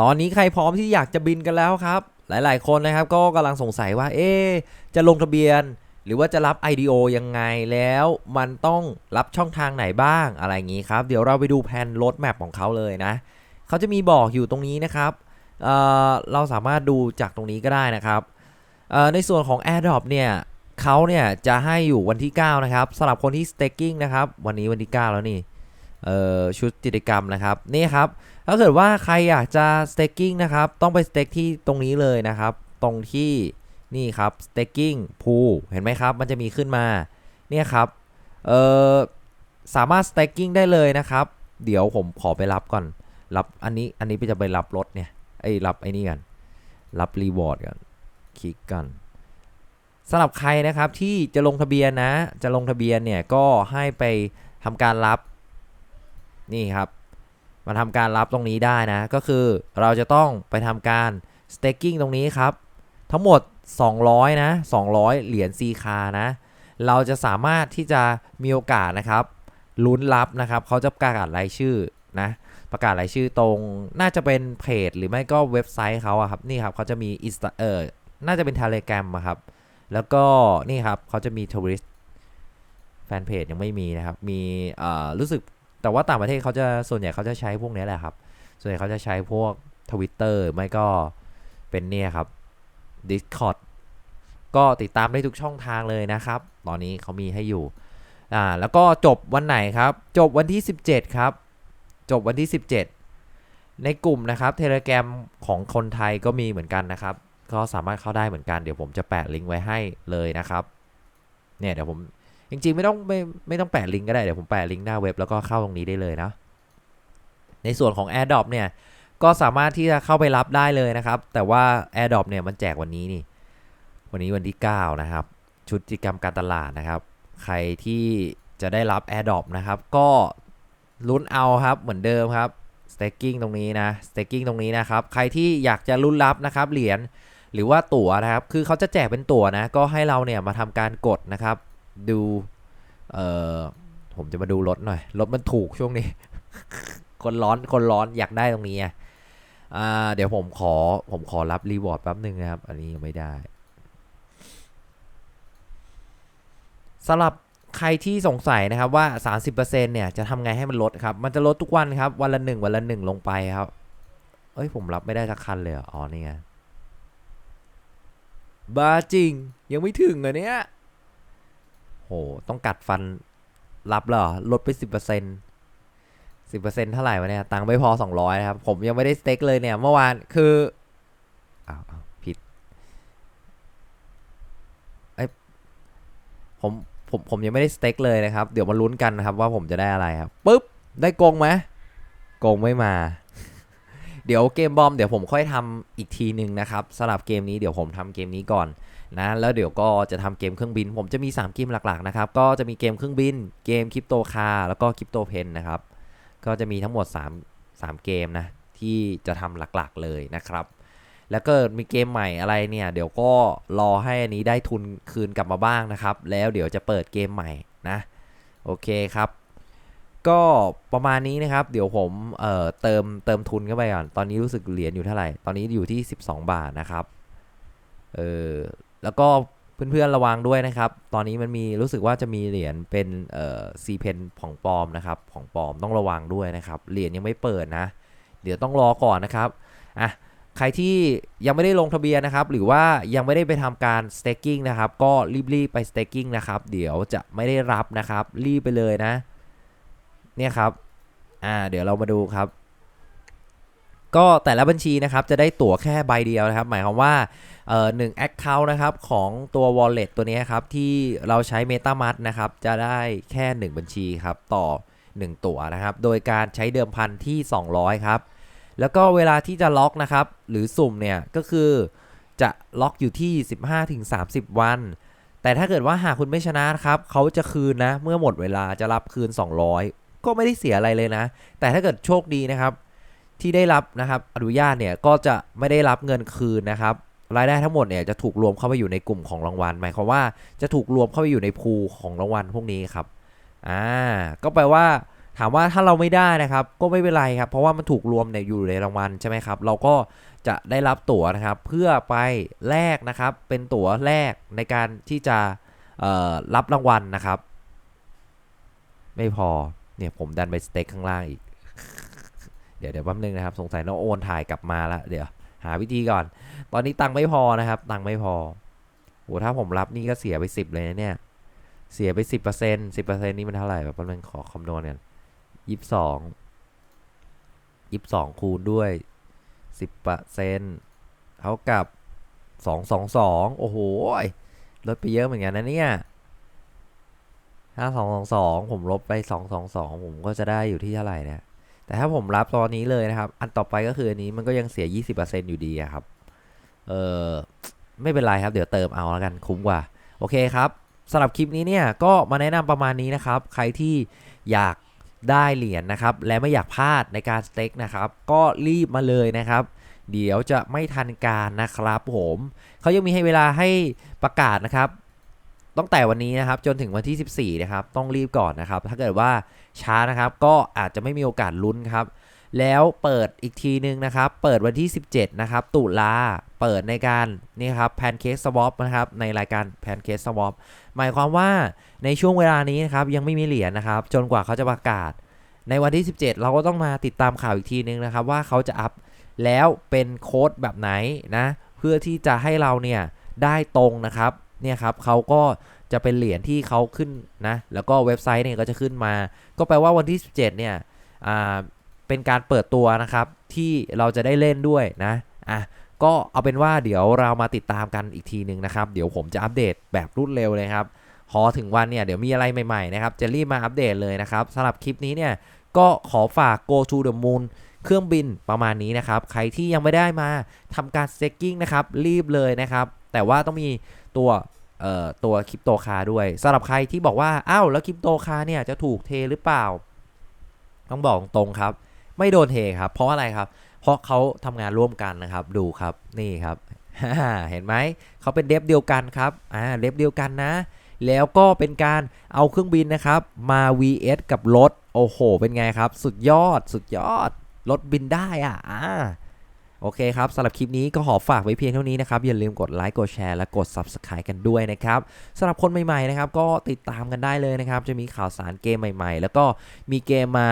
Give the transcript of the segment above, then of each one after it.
ตอนนี้ใครพร้อมที่อยากจะบินกันแล้วครับ หลายๆ คนนะครับก็กำลังสงสัยว่า เอ๊จะลงทะเบียน หรือว่าจะรับ IDO ยังไงแล้วมันต้องรับช่องทางไหนบ้างอะไรอย่างนี้ครับ เดี๋ยวเราไปดูแผนรถแมพของเขาเลยนะ เขาจะมีบอกอยู่ตรงนี้นะครับเเราสามารถดูจากตรงนี้ก็ได้นะครับ ในส่วนของ AirDrop เนี่ยเขาเนี่ยจะให้อยู่วันที่ 9 นะครับสำหรับคนที่ staking นะครับ วันนี้วันที่ 9 แล้วนี่ ชุดกิจกรรมนะครับนี่ครับถ้าเกิดว่าใครอยากจะ staking นะครับต้องไป stake ที่ตรงนี้เลยนะครับ ตรงที่นี่ครับ staking pool เห็นไหมครับ มันจะมีขึ้นมาเนี่ยครับเอ่อสามารถ staking ได้เลยนะครับ เดี๋ยวผมขอไปรับก่อน รับอันนี้อันนี้ไปจะไปรับรถเนี่ยไอ้รับไอ้นี่กันรับรีวอร์ดกันคลิกกันสำหรับใครนะครับที่จะลงทะเบียนนะ จะลงทะเบียนเนี่ยก็ให้ไปทำการรับ นี่ครับมาทำการรับตรงนี้ได้นะ ก็คือเราจะต้องไปทำการ staking ตรงนี้ครับ ทั้งหมด 200 นะ 200 เหรียญ C คานะ เราจะสามารถที่จะมีโอกาสนะครับลุ้นรับนะครับเขาจะประกาศรายชื่อนะประกาศรายชื่อตรงน่าจะเป็นเพจหรือไม่ก็เว็บไซต์เขาอะครับนี่ครับเขาจะมีอินสตาเออน่าจะเป็น Telegram อะครับ แล้วก็นี่ครับเขาจะมีทวิสแฟนเพจยังไม่มีนะครับ มีเอ่อรู้สึก แต่ว่าต่างประเทศเขาจะส่วนใหญ่เขาจะใช้พวกนี้แหละครับ ส่วนใหญ่เขาจะใช้พวก Twitter ไม่ก็เป็นเนี่ยครับ Discord ก็ติดตามได้ทุกช่องทางเลยนะครับ ตอนนี้เขามีให้อยู่อ่าแล้วก็จบวันไหนครับ จบวันที่ 17 ครับ จบวันที่ 17 ในกลุ่มนะครับเทเลแกรมของคนไทยก็มีเหมือนกันนะครับ ก็สามารถเข้าได้เหมือนกัน เดี๋ยวผมจะแปะลิงก์ไว้ให้เลยนะครับ เนี่ยเดี๋ยวผม จริงๆไม่ต้องไม่ไม่ต้องแปะลิงก์ก็ได้ เดี๋ยวผมแปะลิงก์หน้าเว็บแล้วก็เข้าตรงนี้ได้เลยนะ ในส่วนของ AirDrop เนี่ยก็สามารถที่จะเข้าไปรับได้เลยนะครับ แต่ว่า AirDrop เนี่ยมันแจกวันนี้นี่ วันนี้วันที่ 9 นะครับ ชุดกิจกรรมการตลาดนะครับ ใครที่จะได้รับ AirDrop นะครับ ก็ลุ้นเอาครับเหมือนเดิมครับ staking ตรงนี้นะ staking ตรงนี้นะครับ ใครที่อยากจะลุ้นรับนะครับเหรียญหรือว่าตั๋วนะครับ คือเขาจะแจกเป็นตั๋วนะ ก็ให้เราเนี่ยมาทำการกดนะครับ ดูเอ่อผมจะมาดูรถหน่อย รถมันถูกช่วงนี้ คนร้อนคนร้อนอยากได้ตรงนี้อะอ่าเดี๋ยวผมขอผมขอรับรีวอร์ดแป๊บหนึ่งนะครับ อันนี้ยังไม่ได้สำหรับใครที่สงสัยนะครับว่า 30%เนี่ยจะทำไงให้มันลดครับ มันจะลดทุกวันครับ วันละหนึ่งวันละหนึ่งลงไปครับ เอ้ยผมรับไม่ได้สักคันเลยออ๋อนี่ไงบ้าจริง ยังไม่ถึงเหรอเนี่ย โห ต้องกัดฟันรับเหรอ ลดไป10% 10%เซ็นต์สิบเปอร์เซ็นต์เท่าไหร่วะเนี่ย ตังค์ไม่พอ200นะครับ ผมยังไม่ได้สเต็กเลยเนี่ย เมื่อวานคืออ้าวอ้าวผิดเอ้ยผมผมผมยังไม่ได้สเต็กเลยนะครับ เดี๋ยวมาลุ้นกันนะครับ ว่าผมจะได้อะไรครับปุ๊บ ได้โกงไหมโกงไม่มา เดี๋ยวเกมบอมเดี๋ยวผมค่อยทำอีกทีหนึ่งนะครับสำหรับเกมนี้เดี๋ยวผมทำเกมนี้ก่อน นะแล้วเดี๋ยวก็จะทำเกมเครื่องบิน ผมจะมี 3 เกมหลักๆนะครับก็จะมีเกมเครื่องบิน เกมคริปโตคาร์แล้วก็คริปโตเพนนะครับก็จะมีทั้งหมด 3 3 เกมนะที่จะทำหลักๆเลยนะครับ แล้วก็มีเกมใหม่อะไรเนี่ย เดี๋ยวก็รอให้อันนี้ได้ทุนคืนกลับมาบ้างนะครับ แล้วเดี๋ยวจะเปิดเกมใหม่นะโอเคครับก็ประมาณนี้นะครับ เดี๋ยวผมเอ่อเติมเติมทุนเข้าไปก่อน ตอนนี้รู้สึกเหรียญอยู่เท่าไหร่ ตอนนี้อยู่ที่ 12 บาทนะครับ เออ แล้วก็เพื่อนๆระวังด้วยนะครับ ตอนนี้มันมีรู้สึกว่าจะมีเหรียญเป็นเอ่อซีเพนของปลอมนะครับของปลอมต้องระวังด้วยนะครับเหรียญยังไม่เปิดนะ เดี๋ยวต้องรอก่อนนะครับอะใครที่ยังไม่ได้ลงทะเบียนนะครับ หรือว่ายังไม่ได้ไปทำการ staking นะครับ ก็รีบๆไป staking นะครับ เดี๋ยวจะไม่ได้รับนะครับ รีบไปเลยนะ เนี่ยครับ อ่า เดี๋ยวเรามาดูครับ ก็แต่ละบัญชีนะครับจะได้ตั๋วแค่ใบเดียวนะครับ หมายความว่าเอ่อหนึ่ง account นะครับของตัว wallet ตัวนี้ครับ ที่เราใช้ MetaMask นะครับ จะได้แค่ 1 บัญชีครับ ต่อ 1 ตั๋วนะครับ โดยการใช้เดิมพันที่ 200 ครับ แล้วก็เวลาที่จะล็อกนะครับ หรือสุ่มเนี่ย ก็คือจะล็อกอยู่ที่ 15-30 วัน แต่ถ้าเกิดว่าหากคุณไม่ชนะครับเขาจะคืนนะเมื่อหมดเวลาจะรับคืน 200 ก็ไม่ได้เสียอะไรเลยนะ แต่ถ้าเกิดโชคดีนะครับ ที่ได้รับนะครับอนุญาตเนี่ยก็จะไม่ได้รับเงินคืนนะครับรายได้ทั้งหมดเนี่ยจะถูกรวมเข้าไปอยู่ในกลุ่มของรางวัลหมายความว่าจะถูกรวมเข้าไปอยู่ในพูของรางวัลพวกนี้ครับอ่าก็แปลว่าถามว่าถ้าเราไม่ได้นะครับ ก็ไม่เป็นไรครับ เพราะว่ามันถูกรวมเนี่ยอยู่ในรางวัลใช่ไหมครับ เราก็จะได้รับตั๋วนะครับ เพื่อไปแลกนะครับ เป็นตั๋วแลกในการที่จะเอ่อรับรางวัลนะครับ ไม่พอเนี่ยผมดันไปสเต็กข้างล่างอีก เดี๋ยวเดี๋ยวแป๊บนึงนะครับ สงสัยน้องโอนถ่ายกลับมาแล้วเดี๋ยวหาวิธีก่อน ตอนนี้ตังค์ไม่พอนะครับ ตังค์ไม่พอโหถ้าผมรับนี่ก็เสียไปสิบเลยนะเนี่ย เสียไปสิบเปอร์เซ็นสิบเปอร์เซ็นนี่มันเท่าไหร่แบบแป๊บนึงขอคำนวณกันยี่สิบสองยี่สิบสองคูณด้วยสิบเปอร์เซ็นเท่ากับสองสองสองโอ้โหลดไปเยอะเหมือนกันนะเนี่ยถ้าสองสองสองผมลบไปสองสองสองผมก็จะได้อยู่ที่เท่าไหร่เนี่ย แต่ถ้าผมรับตอนนี้เลยนะครับ อันต่อไปก็คืออันนี้มันก็ยังเสีย 20%อยู่ดีครับ เออไม่เป็นไรครับ เดี๋ยวเติมเอาแล้วกันคุ้มกว่า โอเคครับสำหรับคลิปนี้เนี่ยก็มาแนะนำประมาณนี้นะครับ ใครที่อยากได้เหรียญนะครับ และไม่อยากพลาดในการสเต็กนะครับ ก็รีบมาเลยนะครับ เดี๋ยวจะไม่ทันการนะครับผมเขายังมีให้เวลาให้ประกาศนะครับ ตั้งแต่วันนี้นะครับจนถึงวันที่ 14 นะครับ ต้องรีบก่อนนะครับ ถ้าเกิดว่าช้านะครับก็อาจจะไม่มีโอกาสลุ้นครับ แล้วเปิดอีกทีนึงนะครับ เปิดวันที่ 17 นะครับ ตุลาเปิดในการนี่ครับแพนเค้กสวอปนะครับ ในรายการแพนเค้กสวอปหมายความว่าในช่วงเวลานี้นะครับ ยังไม่มีเหรียญนะครับ จนกว่าเขาจะประกาศ ในวันที่ 17 เราก็ต้องมาติดตามข่าวอีกทีนึงนะครับ ว่าเขาจะอัพแล้วเป็นโค้ดแบบไหนนะ เพื่อที่จะให้เราเนี่ยได้ตรงนะครับ เนี่ยครับเขาก็จะเป็นเหรียญที่เขาขึ้นนะ แล้วก็เว็บไซต์เนี่ยก็จะขึ้นมา ก็แปลว่าวันที่ 17 เนี่ยอ่าเป็นการเปิดตัวนะครับที่เราจะได้เล่นด้วยนะอะก็เอาเป็นว่าเดี๋ยวเรามาติดตามกันอีกทีหนึ่งนะครับ เดี๋ยวผมจะอัปเดตแบบรวดเร็วเลยครับพอถึงวันเนี่ยเดี๋ยวมีอะไรใหม่ๆนะครับจะรีบมาอัปเดตเลยนะครับสำหรับคลิปนี้เนี่ยก็ขอฝาก go to the moon เครื่องบินประมาณนี้นะครับ ใครที่ยังไม่ได้มาทำการ staking นะครับ รีบเลยนะครับ แต่ว่าต้องมีตัวเอ่อตัวคริปโตคาด้วยสำหรับใครที่บอกว่าอ้าวแล้วคริปโตคาเนี่ยจะถูกเทหรือเปล่า ต้องบอกตรงครับ ไม่โดนเทครับ เพราะอะไรครับ เพราะเขาทำงานร่วมกันนะครับ ดูครับนี่ครับเห็นไหมเขาเป็นเดฟเดียวกันครับอ่าเดฟเดียวกันนะ แล้วก็เป็นการเอาเครื่องบินนะครับ มา vs กับรถโอ้โห เป็นไงครับ สุดยอดสุดยอด รถบินได้อะอ่าโอเคครับสำหรับคลิปนี้ก็ขอฝากไว้เพียงเท่านี้นะครับ อย่าลืมกดไลค์กดแชร์และกด Subscribe กันด้วยนะครับสำหรับคนใหม่ๆนะครับก็ติดตามกันได้เลยนะครับ จะมีข่าวสารเกมใหม่ ๆ แล้วก็มีเกมมา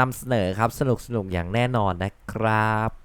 นำเสนอครับสนุกๆอย่างแน่นอนนะครับ